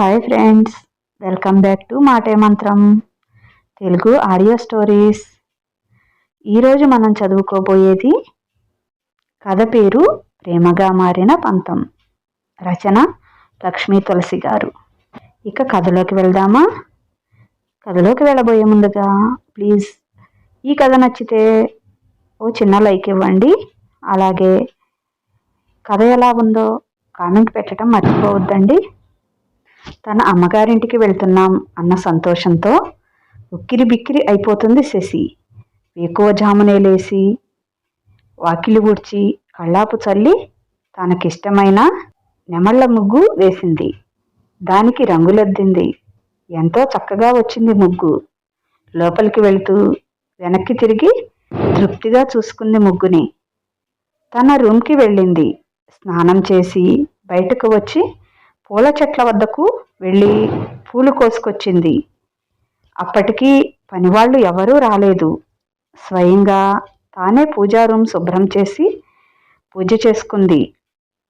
Hi friends welcome back to Maate Mantram Telugu audio stories ఈరోజు మనం చదువుకోబోయేది కథ పేరు ప్రేమగా మారిన పంతం రచన లక్ష్మీ తులసి గారు. ఇక కథలోకి వెళ్దామా? కథలోకి వెళ్ళబోయే ముందుగా ప్లీజ్ ఈ కథ నచ్చితే ఓ చిన్న లైక్ ఇవ్వండి. అలాగే కథ ఎలా ఉందో కామెంట్ పెట్టడం మర్చిపోవద్దండి. తన అమ్మగారింటికి వెళ్తున్నాం అన్న సంతోషంతో ఉక్కిరి బిక్కిరి అయిపోతుంది శశి. ఎక్కువ జామునే లేసి వాకిలి ఊడ్చి కళ్ళాపు చల్లి తనకిష్టమైన నెమళ్ళ ముగ్గు వేసింది. దానికి రంగులద్దింది. ఎంతో చక్కగా వచ్చింది ముగ్గు. లోపలికి వెళుతూ వెనక్కి తిరిగి తృప్తిగా చూసుకుంది ముగ్గుని. తన రూమ్కి వెళ్ళింది. స్నానం చేసి బయటకు వచ్చి పూల చెట్ల వద్దకు వెళ్ళి పూలు కోసుకొచ్చింది. అప్పటికి పనివాళ్ళు ఎవరూ రాలేదు. స్వయంగా తానే పూజా రూమ్ శుభ్రం చేసి పూజ చేసుకుంది.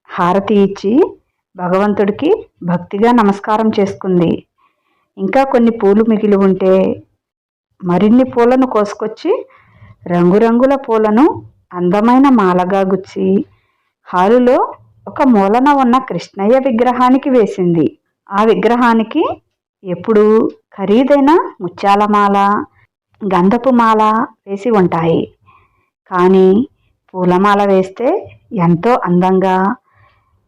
హారతి ఇచ్చి భగవంతుడికి భక్తిగా నమస్కారం చేసుకుంది. ఇంకా కొన్ని పూలు మిగిలి ఉంటే మరిన్ని పూలను కోసుకొచ్చి రంగురంగుల పూలను అందమైన మాలగా గుచ్చి హాలులో ఒక మూలన ఉన్న కృష్ణయ్య విగ్రహానికి వేసింది. ఆ విగ్రహానికి ఎప్పుడు ఖరీదైన ముత్యాలమాల గంధపు మాల వేసి ఉంటాయి. కానీ పూలమాల వేస్తే ఎంతో అందంగా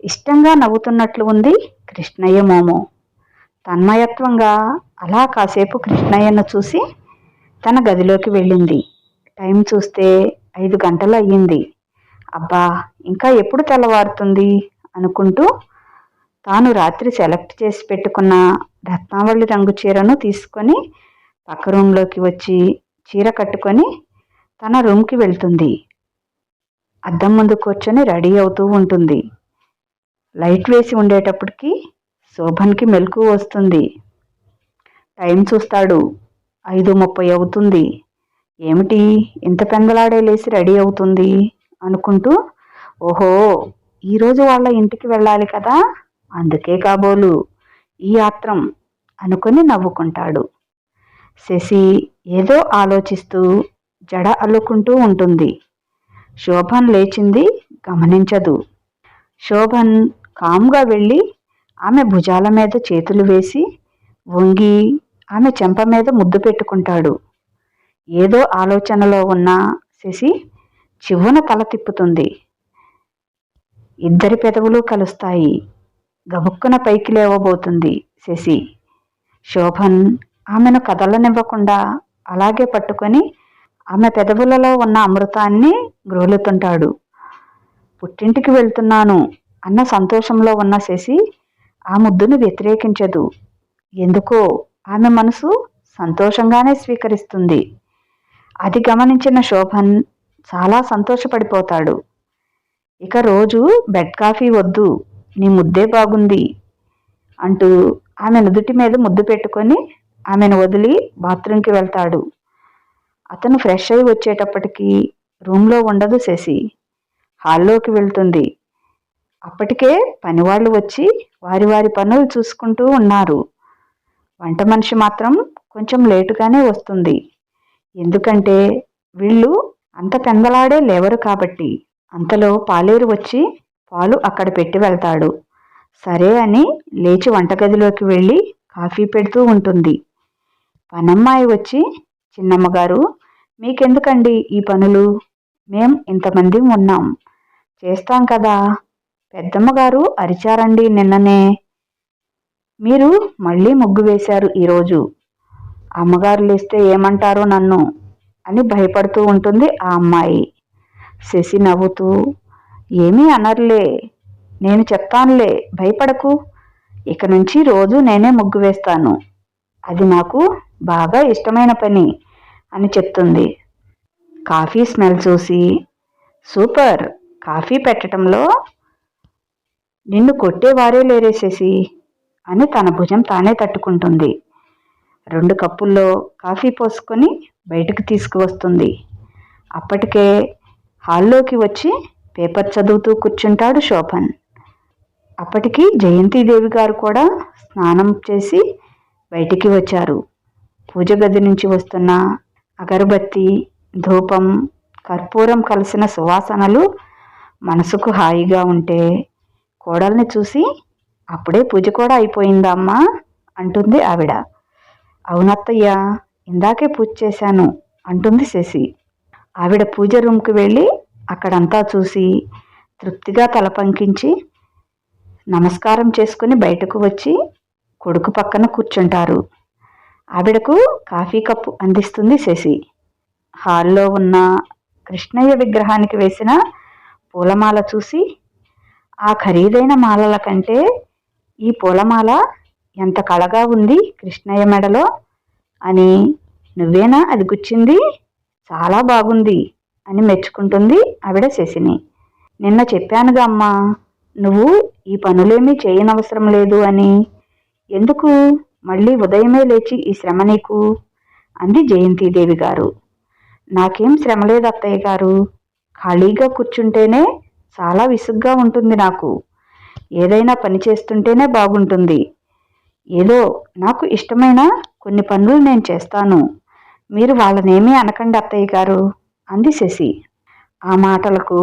ఇష్టంగా నవ్వుతున్నట్లు ఉంది కృష్ణయ్య మోము. తన్మయత్వంగా అలా కాసేపు కృష్ణయ్యను చూసి తన గదిలోకి వెళ్ళింది. టైం చూస్తే ఐదు గంటలు అయ్యింది. అబ్బా ఇంకా ఎప్పుడు తెల్లవారుతుంది? అనుకుంటూ తాను రాత్రి సెలెక్ట్ చేసి పెట్టుకున్న రత్నావళి రంగు చీరను తీసుకొని పక్క రూమ్లోకి వచ్చి చీర కట్టుకొని తన రూమ్కి వెళ్తుంది. అద్దం ముందు కూర్చొని రెడీ అవుతూ ఉంటుంది. లైట్ వేసి ఉండేటప్పటికి శోభన్కి మెలకు వస్తుంది. టైం చూస్తాడు. ఐదు ముప్పై అవుతుంది. ఏమిటి ఇంత పెందలాడే లేచి రెడీ అవుతుంది? అనుకుంటూ ఓహో ఈరోజు వాళ్ళ ఇంటికి వెళ్ళాలి కదా అందుకే కాబోలు ఈ ఆత్రం అనుకుని నవ్వుకుంటాడు. శశి ఏదో ఆలోచిస్తూ జడ అల్లుకుంటూ ఉంటుంది. శోభన్ లేచింది గమనించదు. శోభన్ కామ్గా వెళ్ళి ఆమె భుజాల మీద చేతులు వేసి వంగి ఆమె చెంప మీద ముద్దు పెట్టుకుంటాడు. ఏదో ఆలోచనలో ఉన్న శశి చివ్వున తల తిప్పుతుంది. ఇద్దరి పెదవులు కలుస్తాయి. గబుక్కున పైకి లేవబోతుంది శశి. శోభన్ ఆమెను కదలనివ్వకుండా అలాగే పట్టుకొని ఆమె పెదవులలో ఉన్న అమృతాన్ని గ్రోలుతుంటాడు. పుట్టింటికి వెళ్తున్నాను అన్న సంతోషంలో ఉన్న శశి ఆ ముద్దును వ్యతిరేకించదు. ఎందుకో ఆమె మనసు సంతోషంగానే స్వీకరిస్తుంది. అది గమనించిన శోభన్ చాలా సంతోషపడిపోతాడు. ఇక రోజు బెడ్ కాఫీ వద్దు నీ ముద్దే బాగుంది అంటూ ఆమె నుదుటి మీద ముద్దు పెట్టుకొని ఆమెను వదిలి బాత్రూంకి వెళ్తాడు. అతను ఫ్రెష్ అయి వచ్చేటప్పటికి రూమ్లో ఉండదు శశి. హాల్లోకి వెళ్తుంది. అప్పటికే పనివాళ్ళు వచ్చి వారి వారి పనులు చూసుకుంటూ ఉన్నారు. వంట మనిషి మాత్రం కొంచెం లేటుగానే వస్తుంది. ఎందుకంటే వీళ్ళు అంత పెందలాడే లేవరు కాబట్టి అంతలో పాలేరు వచ్చి పాలు అక్కడ పెట్టి వెళ్తాడు. సరే అని లేచి వంటగదిలోకి వెళ్ళి కాఫీ పెడుతూ ఉంటుంది. పనమ్మాయి వచ్చి చిన్నమ్మగారు మీకెందుకండి ఈ పనులు? మేం ఇంతమంది ఉన్నాం. చేస్తాం కదా. పెద్దమ్మగారు అరిచారండి నిన్ననే. మీరు మళ్ళీ ముగ్గు వేశారు ఈరోజు. అమ్మగారు లేస్తే ఏమంటారో నన్ను. అని భయపడుతూ ఉంటుంది ఆ అమ్మాయి. శశి నవ్వుతూ ఏమీ అనర్లే నేను చెప్తానులే భయపడకు. ఇక నుంచి రోజు నేనే ముగ్గు వేస్తాను. అది నాకు బాగా ఇష్టమైన పని అని చెప్తుంది. కాఫీ స్మెల్ చూసి సూపర్ కాఫీ పెట్టడంలో నిన్ను కొట్టేవారే లేరేసేసి అని తన భుజం తానే తట్టుకుంటుంది. రెండు కప్పుల్లో కాఫీ పోసుకొని బయటకు తీసుకువస్తుంది. అప్పటికే హాల్లోకి వచ్చి పేపర్ చదువుతూ కూర్చుంటాడు శోభన్. అప్పటికి జయంతిదేవి గారు కూడా స్నానం చేసి బయటికి వచ్చారు. పూజ గది నుంచి వస్తున్న అగరబత్తి ధూపం కర్పూరం కలిసిన సువాసనలు మనసుకు హాయిగా ఉంటే కోడల్ని చూసి అప్పుడే పూజ కూడా అయిపోయిందమ్మా అంటుంది ఆవిడ. అవునత్తయ్య ఇందాకే పూజ చేశాను అంటుంది శశి. ఆవిడ పూజ రూమ్కి వెళ్ళి అక్కడంతా చూసి తృప్తిగా తల పంకించి నమస్కారం చేసుకుని బయటకు వచ్చి కొడుకు పక్కన కూర్చుంటారు. ఆవిడకు కాఫీ కప్పు అందిస్తుంది శశి. హాల్లో ఉన్న కృష్ణయ్య విగ్రహానికి వేసిన పూలమాల చూసి ఆ ఖరీదైన మాలల కంటే ఈ పూలమాల ఎంత కళగా ఉంది కృష్ణయ్య మెడలో అని నువ్వేనా? అది గుచ్చింది? చాలా బాగుంది అని మెచ్చుకుంటుంది ఆవిడ శశిని. నిన్న చెప్పానుగా అమ్మా నువ్వు ఈ పనులేమీ చేయనవసరం లేదు అని. ఎందుకు? మళ్ళీ ఉదయమే లేచి ఈ శ్రమ నీకు? అంది జయంతిదేవి గారు. నాకేం శ్రమ లేదు అత్తయ్య గారు. ఖాళీగా కూర్చుంటేనే చాలా విసుగ్గా ఉంటుంది నాకు. ఏదైనా పని చేస్తుంటేనే బాగుంటుంది. ఏదో నాకు ఇష్టమైన కొన్ని పనులు నేను చేస్తాను. మీరు వాళ్ళనేమీ అనకండి అత్తయ్య గారు అంది శశి. ఆ మాటలకు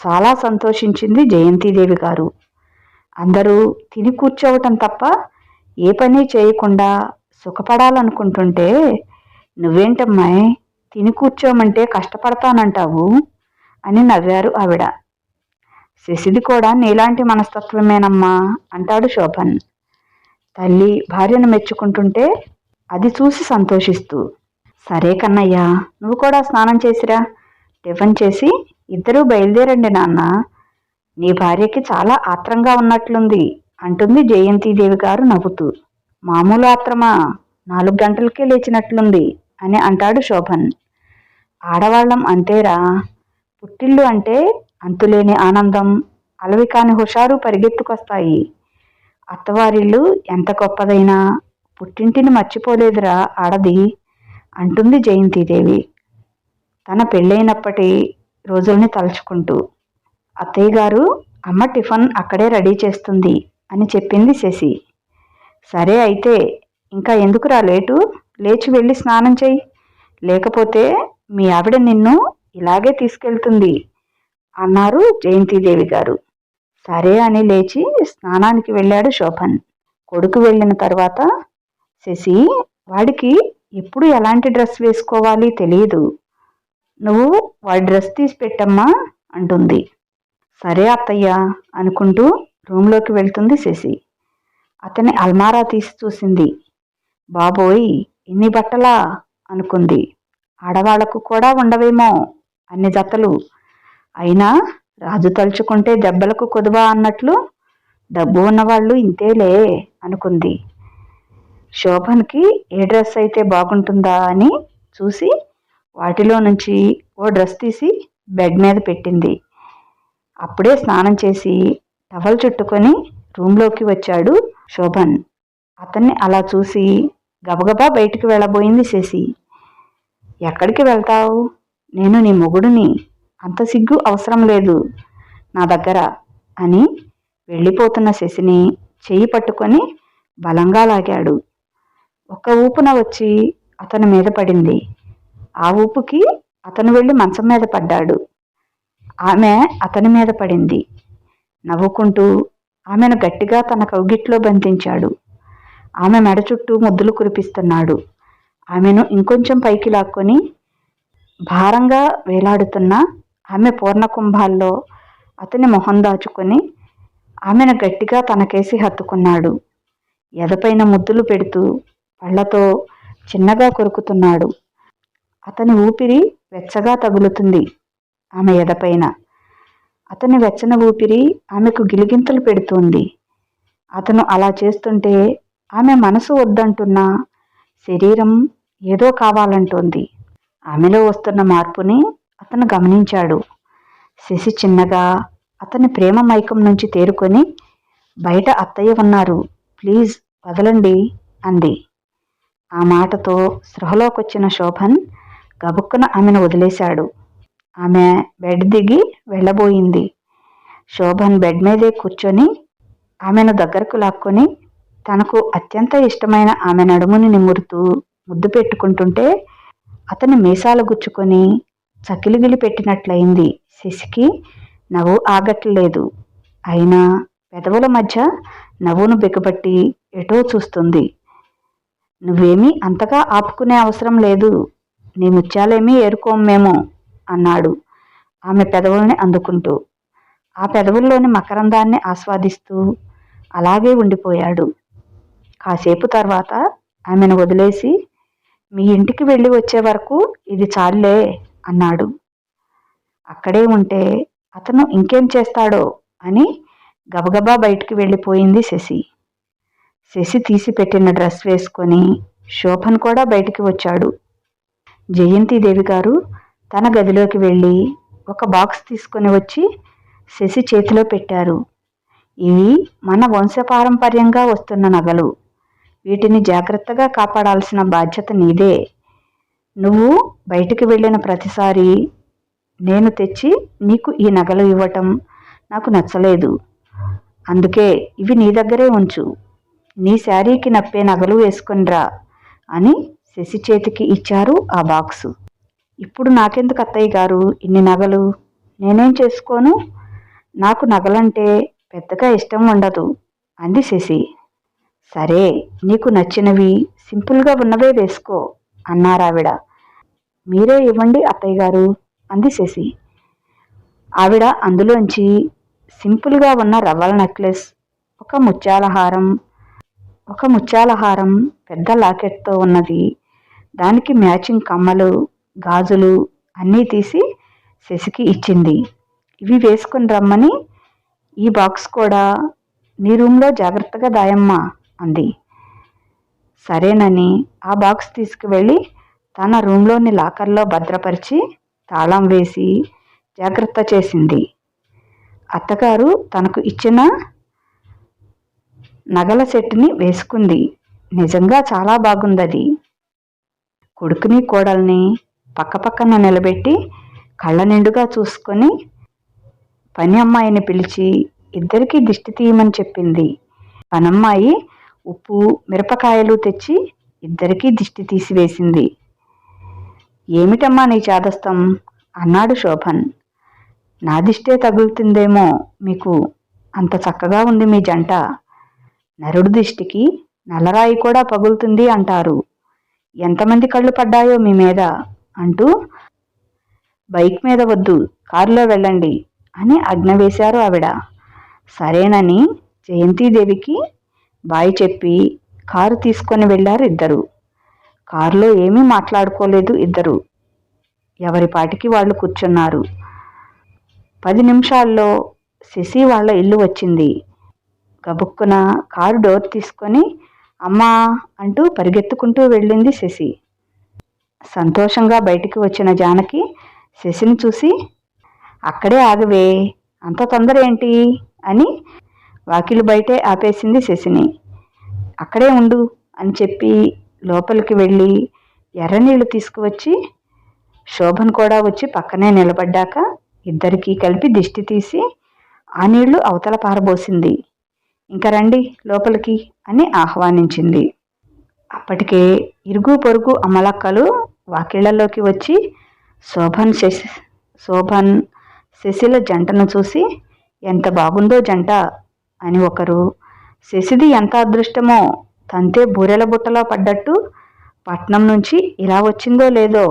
చాలా సంతోషించింది జయంతిదేవి గారు. అందరూ తిని కూర్చోవటం తప్ప ఏ పని చేయకుండా సుఖపడాలనుకుంటుంటే నువ్వేంటమ్మాయి తిని కూర్చోమంటే కష్టపడతానంటావు అని నవ్వారు ఆవిడ. శశిది కూడా నీలాంటి మనస్తత్వమేనమ్మా అంటాడు శోభన్. తల్లి భార్యను మెచ్చుకుంటుంటే అది చూసి సంతోషిస్తూ సరే కన్నయ్య నువ్వు కూడా స్నానం చేసిరా. టిఫిన్ చేసి ఇద్దరూ బయలుదేరండి నాన్న. నీ భార్యకి చాలా ఆత్రంగా ఉన్నట్లుంది అంటుంది జయంతిదేవి గారు నవ్వుతూ. మామూలు ఆత్రమా? నాలుగు గంటలకే లేచినట్లుంది అని అంటాడు శోభన్. ఆడవాళ్ళం అంతేరా. పుట్టిల్లు అంటే అంతులేని ఆనందం అలవి కాని హుషారు పరిగెత్తుకొస్తాయి. అత్తవారిల్లు ఎంత గొప్పదైనా పుట్టింటిని మర్చిపోలేదురా ఆడది అంటుంది జయంతిదేవి. తన పెళ్ళైనప్పటి రోజుల్ని తలుచుకుంటూ అత్తయ్య గారు అమ్మ టిఫిన్ అక్కడే రెడీ చేస్తుంది అని చెప్పింది శశి. సరే అయితే ఇంకా ఎందుకురా లేటు? లేచి వెళ్ళి స్నానం చెయ్యి. లేకపోతే మీ ఆవిడ నిన్ను ఇలాగే తీసుకెళ్తుంది అన్నారు జయంతిదేవి గారు. సరే అని లేచి స్నానానికి వెళ్ళాడు శోభన్. కొడుకు వెళ్ళిన తర్వాత శశి వాడికి ఎప్పుడు ఎలాంటి డ్రెస్ వేసుకోవాలి తెలియదు నువ్వు వాడి డ్రెస్ తీసి పెట్టమ్మా అంటుంది. సరే అత్తయ్య అనుకుంటూ రూమ్లోకి వెళ్తుంది శశి. అతని అల్మారా తీసి చూసింది. బాబోయ్ ఇన్ని బట్టలా అనుకుంది. ఆడవాళ్ళకు కూడా ఉండవేమో అన్ని జతలు. అయినా రాజు తలుచుకుంటే దెబ్బలకు కుదువా అన్నట్లు డబ్బు ఉన్నవాళ్ళు ఇంతేలే అనుకుంది. శోభన్కి ఏ డ్రెస్ అయితే బాగుంటుందా అని చూసి వాటిలో నుంచి ఓ డ్రెస్ తీసి బెడ్ మీద పెట్టింది. అప్పుడే స్నానం చేసి టవల్ చుట్టుకొని రూమ్లోకి వచ్చాడు శోభన్. అతన్ని అలా చూసి గబగబా బయటికి వెళ్ళబోయింది శశి. ఎక్కడికి వెళ్తావు? నేను నీ మొగుడిని అంత సిగ్గు అవసరం లేదు నా దగ్గర అని వెళ్ళిపోతున్న శశిని చేయి పట్టుకొని బలంగా లాగాడు. ఒక్క ఊపున వచ్చి అతని మీద పడింది. ఆ ఊపుకి అతను వెళ్ళి మంచం మీద పడ్డాడు. ఆమె అతని మీద పడింది. నవ్వుకుంటూ ఆమెను గట్టిగా తన కౌగిట్లో బంధించాడు. ఆమె మెడ చుట్టూ ముద్దులు కురిపిస్తున్నాడు. ఆమెను ఇంకొంచెం పైకి లాక్కొని భారంగా వేలాడుతున్న ఆమె పూర్ణకుంభాల్లో అతని మొహం దాచుకొని ఆమెను గట్టిగా తనకేసి హత్తుకున్నాడు. ఎదపైన ముద్దులు పెడుతూ పళ్ళతో చిన్నగా కొరుకుతున్నాడు. అతని ఊపిరి వెచ్చగా తగులుతుంది ఆమె ఎదపైన. అతని వెచ్చని ఊపిరి ఆమెకు గిలిగింతలు పెడుతోంది. అతను అలా చేస్తుంటే ఆమె మనసు వద్దంటున్నా శరీరం ఏదో కావాలంటోంది. ఆమెలో వస్తున్న మార్పుని అతను గమనించాడు. శశి చిన్నగా అతని ప్రేమ మైకం నుంచి తేరుకొని బయట అత్తయ్య ఉన్నారు. ప్లీజ్ వదలండి అంది. ఆ మాటతో సృహలోకొచ్చిన శోభన్ గబుక్కున ఆమెను వదిలేశాడు. ఆమె బెడ్ దిగి వెళ్ళబోయింది. శోభన్ బెడ్ మీదే కూర్చొని ఆమెను దగ్గరకు లాక్కొని తనకు అత్యంత ఇష్టమైన ఆమె నడుముని నిమురుతూ ముద్దు పెట్టుకుంటుంటే అతని మీసాలు గుచ్చుకొని చకిలిగిలి పెట్టినట్లయింది. శశికి నవ్వు ఆగట్లేదు. అయినా పెదవుల మధ్య నవ్వును బిగబట్టి ఎటో చూస్తుంది. నువ్వేమీ అంతగా ఆపుకునే అవసరం లేదు. నీ ముత్యాలేమీ ఏరుకోము మేము అన్నాడు ఆమె పెదవుల్ని అందుకుంటూ. ఆ పెదవుల్లోని మకరందాన్ని ఆస్వాదిస్తూ అలాగే ఉండిపోయాడు. కాసేపు తర్వాత ఆమెను వదిలేసి మీ ఇంటికి వెళ్ళి వచ్చే వరకు ఇది చాలే అన్నాడు. అక్కడే ఉంటే అతను ఇంకేం చేస్తాడో అని గబగబా బయటికి వెళ్ళిపోయింది శశి. శశి తీసి పెట్టిన డ్రెస్ వేసుకొని శోభన్ కూడా బయటికి వచ్చాడు. జయంతిదేవి గారు తన గదిలోకి వెళ్ళి ఒక బాక్స్ తీసుకొని వచ్చి శశి చేతిలో పెట్టారు. ఇవి మన వంశపారంపర్యంగా వస్తున్న నగలు. వీటిని జాగ్రత్తగా కాపాడాల్సిన బాధ్యత నీదే. నువ్వు బయటికి వెళ్ళిన ప్రతిసారి నేను తెచ్చి నీకు ఈ నగలు ఇవ్వటం నాకు నచ్చలేదు. అందుకే ఇవి నీ దగ్గరే ఉంచు. నీ శారీకి నప్పే నగలు వేసుకునిరా అని శశి చేతికి ఇచ్చారు ఆ బాక్సు. ఇప్పుడు నాకెందుకు అత్తయ్య గారు ఇన్ని నగలు? నేనేం చేసుకోను? నాకు నగలంటే పెద్దగా ఇష్టం ఉండదు అంది శశి. సరే నీకు నచ్చినవి సింపుల్గా ఉన్నవే వేసుకో. అన్నారావిడ. మీరే ఇవ్వండి అత్తయ్య గారు అంది శశి. ఆవిడ అందులోంచి సింపుల్గా ఉన్న రవ్వల నెక్లెస్ ఒక ముత్యాలహారం ఒక ముత్యాలహారం పెద్ద లాకెట్తో ఉన్నది. దానికి మ్యాచింగ్ కమ్మలు గాజులు అన్నీ తీసి శశికి ఇచ్చింది. ఇవి వేసుకుని రమ్మని ఈ బాక్స్ కూడా నీ రూమ్లో జాగ్రత్తగా దాయమ్మా అంది. సరేనని ఆ బాక్స్ తీసుకువెళ్ళి తన రూమ్లోని లాకర్లో భద్రపరిచి తాళం వేసి జాగ్రత్త చేసింది. అత్తగారు తనకు ఇచ్చిన నగల సెట్ని వేసుకుంది. నిజంగా చాలా బాగుందది. కొడుకుని కోడల్ని పక్కపక్కన నిలబెట్టి కళ్ళ నిండుగా చూసుకొని పని అమ్మాయిని పిలిచి ఇద్దరికీ దిష్టి తీయమని చెప్పింది. పనమ్మాయి ఉప్పు మిరపకాయలు తెచ్చి ఇద్దరికీ దిష్టి తీసివేసింది. ఏమిటమ్మా నీ చాదస్తం? అన్నాడు శోభన్. నా దిష్టే తగులుతుందేమో మీకు? అంత చక్కగా ఉంది మీ జంట. నరుడు దిష్టికి నల్లరాయి కూడా పగులుతుంది అంటారు. ఎంతమంది కళ్ళు పడ్డాయో మీ మీద? అంటూ బైక్ మీద వద్దు కారులో వెళ్ళండి అని ఆజ్ఞ వేశారు ఆవిడ. సరేనని జయంతీదేవికి బాయ్ చెప్పి కారు తీసుకొని వెళ్ళారు ఇద్దరు. కారులో ఏమీ మాట్లాడుకోలేదు ఇద్దరు. ఎవరి పాటికి వాళ్ళు కూర్చున్నారు. పది నిమిషాల్లో శశి వాళ్ళ ఇల్లు వచ్చింది. గబుక్కున కారు డోర్ తీసుకొని అమ్మా అంటూ పరిగెత్తుకుంటూ వెళ్ళింది శశి. సంతోషంగా బయటికి వచ్చిన జానకి శశిని చూసి అక్కడే ఆగవే అంత తొందర ఏంటి అని వాకిలి బయటే ఆపేసింది శశిని. అక్కడే ఉండు అని చెప్పి లోపలికి వెళ్ళి ఎర్రనీళ్ళు తీసుకువచ్చి శోభన్ కూడా వచ్చి పక్కనే నిలబడ్డాక ఇద్దరికీ కలిపి దిష్టి తీసి ఆ నీళ్ళు అవతల పారబోసింది. ఇంకా రండి లోపలికి అని ఆహ్వానించింది. అప్పటికే ఇరుగు పొరుగు అమలక్కలు వాకిళ్ళలోకి వచ్చి శోభన్ శశి శోభన్ శశిల జంటను చూసి ఎంత బాగుందో జంట అని ఒకరు శశిది ఎంత అదృష్టమో తంతే బూరెల బుట్టలో పడ్డట్టు పట్నం నుంచి ఇలా వచ్చిందో లేదో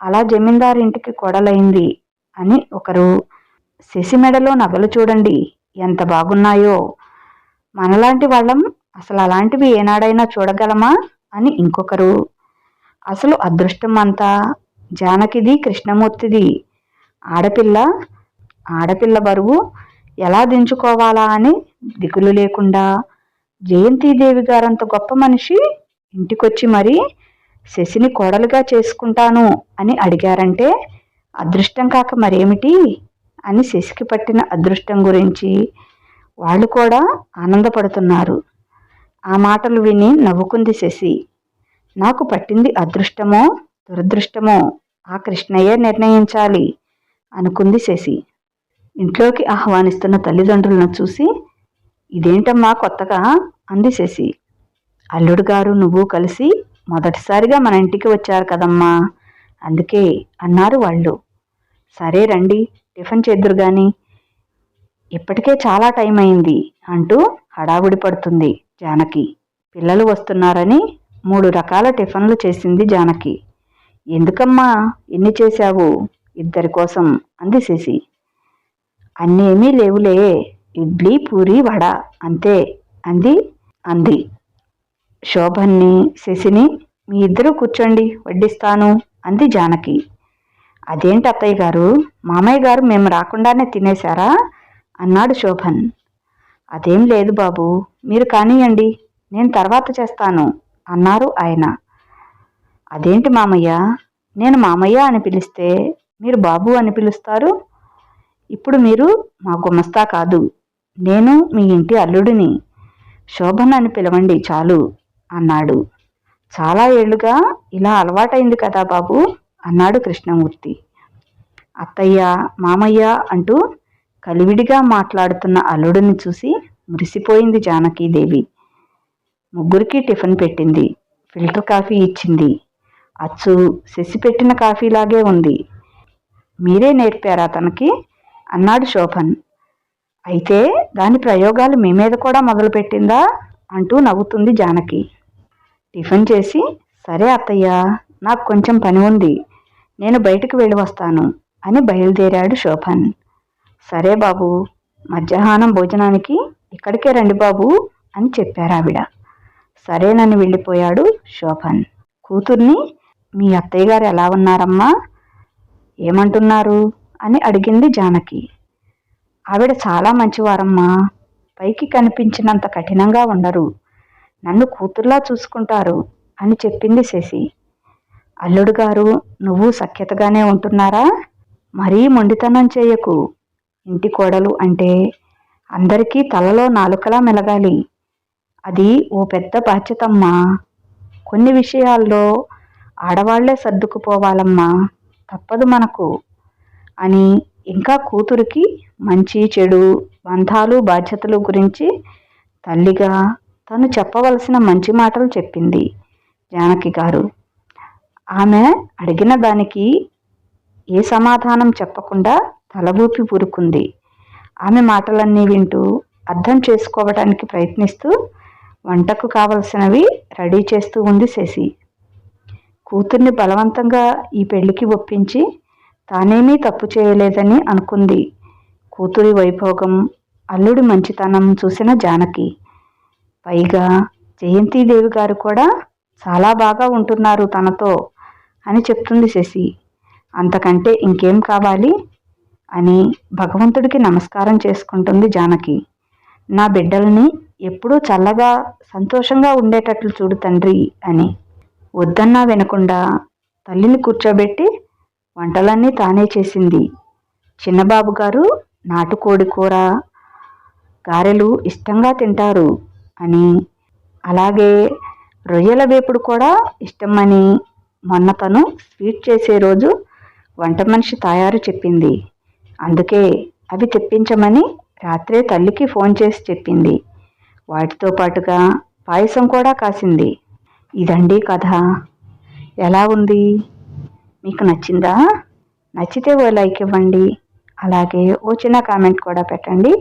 అలా జమీందారింటికి కొడలైంది అని ఒకరు శశి మెడలో నగలు చూడండి ఎంత బాగున్నాయో. మనలాంటి వాళ్ళం అసలు అలాంటివి ఏనాడైనా చూడగలమా? అని ఇంకొకరు అసలు అదృష్టం అంతా జానకిది కృష్ణమూర్తిది. ఆడపిల్ల ఆడపిల్ల బరువు ఎలా దించుకోవాలా అని దిగులు లేకుండా జయంతిదేవి గారంత గొప్ప మనిషి ఇంటికొచ్చి మరి శశిని కోడలుగా చేసుకుంటాను అని అడిగారంటే అదృష్టం కాక మరేమిటి? అని శశికి పట్టిన అదృష్టం గురించి వాళ్ళు కూడా ఆనందపడుతున్నారు. ఆ మాటలు విని నవ్వుకుంది శశి. నాకు పట్టింది అదృష్టమో దురదృష్టమో ఆ కృష్ణయ్యే నిర్ణయించాలి అనుకుంది శశి. ఇంట్లోకి ఆహ్వానిస్తున్న తల్లిదండ్రులను చూసి ఇదేంటమ్మా కొత్తగా? అందిసేసి అల్లుడు గారు నువ్వు కలిసి మొదటిసారిగా మన ఇంటికి వచ్చారు కదమ్మా అందుకే అన్నారు వాళ్ళు. సరే రండి టిఫిన్ చేద్దురు గాని. ఇప్పటికే చాలా టైం అయింది అంటూ హడావుడి పడుతుంది జానకి. పిల్లలు వస్తున్నారని మూడు రకాల టిఫిన్లు చేసింది జానకి. ఎందుకమ్మా ఎన్ని చేశావు? ఇద్దరి కోసం అందిసేసి అన్నేమీ లేవులే ఇడ్లీ పూరి వడ అంతే అంది అంది. శోభన్ని శశిని మీ ఇద్దరు కూర్చోండి వడ్డిస్తాను అంది జానకి. అదేంటి అత్తయ్య గారు మామయ్య గారు మేము రాకుండానే తినేశారా? అన్నాడు శోభన్. అదేం లేదు బాబు మీరు కానియండి నేను తర్వాత చేస్తాను అన్నారు ఆయన. అదేంటి మామయ్య నేను మామయ్య అని పిలిస్తే మీరు బాబు అని పిలుస్తారు? ఇప్పుడు మీరు మా గుమస్తా కాదు. నేను మీ ఇంటి అల్లుడిని. శోభన్ అని పిలవండి చాలు అన్నాడు. చాలా ఏళ్ళుగా ఇలా అలవాటైంది కదా బాబు అన్నాడు కృష్ణమూర్తి. అత్తయ్య మామయ్య అంటూ కలివిడిగా మాట్లాడుతున్న అల్లుడిని చూసి మురిసిపోయింది జానకీదేవి. ముగ్గురికి టిఫిన్ పెట్టింది. ఫిల్టర్ కాఫీ ఇచ్చింది. అచ్చు శశి పెట్టిన కాఫీలాగే ఉంది. మీరే నేర్పారా తనకి? అన్నాడు శోభన్. అయితే దాని ప్రయోగాలు మీ మీద కూడా మొదలుపెట్టిందా? అంటూ నవ్వుతుంది జానకి. టిఫిన్ చేసి సరే అత్తయ్య నాకు కొంచెం పని ఉంది. నేను బయటకు వెళ్ళి వస్తాను అని బయలుదేరాడు శోభన్. సరే బాబు మధ్యాహ్నం భోజనానికి ఇక్కడికే రండి బాబు అని చెప్పారు ఆవిడ. సరేనని వెళ్ళిపోయాడు శోభన్. కూతుర్ని మీ అత్తయ్య గారు ఎలా ఉన్నారమ్మా? ఏమంటున్నారు? అని అడిగింది జానకి. ఆవిడ చాలా మంచివారమ్మా. పైకి కనిపించినంత కఠినంగా ఉండరు. నన్ను కూతుర్లా చూసుకుంటారు అని చెప్పింది శశి. అల్లుడు గారు నువ్వు సఖ్యతగానే ఉంటున్నారా? మరీ మొండితనం చేయకు. ఇంటి కోడలు అంటే అందరికీ తలలో నాలుకలా మెలగాలి. అది ఓ పెద్ద బాధ్యతమ్మా. కొన్ని విషయాల్లో ఆడవాళ్ళే సర్దుకుపోవాలమ్మా. తప్పదు మనకు. అని ఇంకా కూతురికి మంచి చెడు బంధాలు బాధ్యతలు గురించి తల్లిగా తను చెప్పవలసిన మంచి మాటలు చెప్పింది జానకి గారు. ఆమె అడిగిన దానికి ఏ సమాధానం చెప్పకుండా తలబూపి ఊరుకుంది. ఆమె మాటలన్నీ వింటూ అర్థం చేసుకోవడానికి ప్రయత్నిస్తూ వంటకు కావలసినవి రెడీ చేస్తూ ఉంది శశి. కూతుర్ని బలవంతంగా ఈ పెళ్ళికి ఒప్పించి తానేమీ తప్పు చేయలేదని అనుకుంది. కూతురి వైభోగం అల్లుడి మంచితనం చూసిన జానకి. పైగా జయంతిదేవి గారు కూడా చాలా బాగా ఉంటున్నారు తనతో అని చెప్తుంది శశి. అంతకంటే ఇంకేం కావాలి? అని భగవంతుడికి నమస్కారం చేసుకుంటుంది జానకి. నా బిడ్డల్ని ఎప్పుడూ చల్లగా సంతోషంగా ఉండేటట్లు చూడు తండ్రి అని. వద్దన్నా వినకుండా తల్లిని కూర్చోబెట్టి వంటలన్నీ తానే చేసింది. చిన్నబాబు గారు నాటుకోడి కూర గారెలు ఇష్టంగా తింటారు అని. అలాగే రొయ్యల వేపుడు కూడా ఇష్టమని మొన్న తను స్వీట్ చేసే రోజు వంట మనిషి తయారు చెప్పింది. అందుకే అవి తెప్పించమని రాత్రే తల్లికి ఫోన్ చేసి చెప్పింది. వాటితో పాటుగా పాయసం కూడా కాసింది. ఇదండి కథ. ఎలా ఉంది? మీకు నచ్చిందా? నచ్చితే ఓ లైక్ ఇవ్వండి. అలాగే ఓ చిన్న కామెంట్ కూడా పెట్టండి.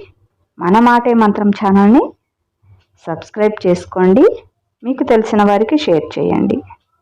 మన మాటే మంత్రం ఛానల్ని సబ్స్క్రైబ్ చేసుకోండి. మీకు తెలిసిన వారికి షేర్ చేయండి.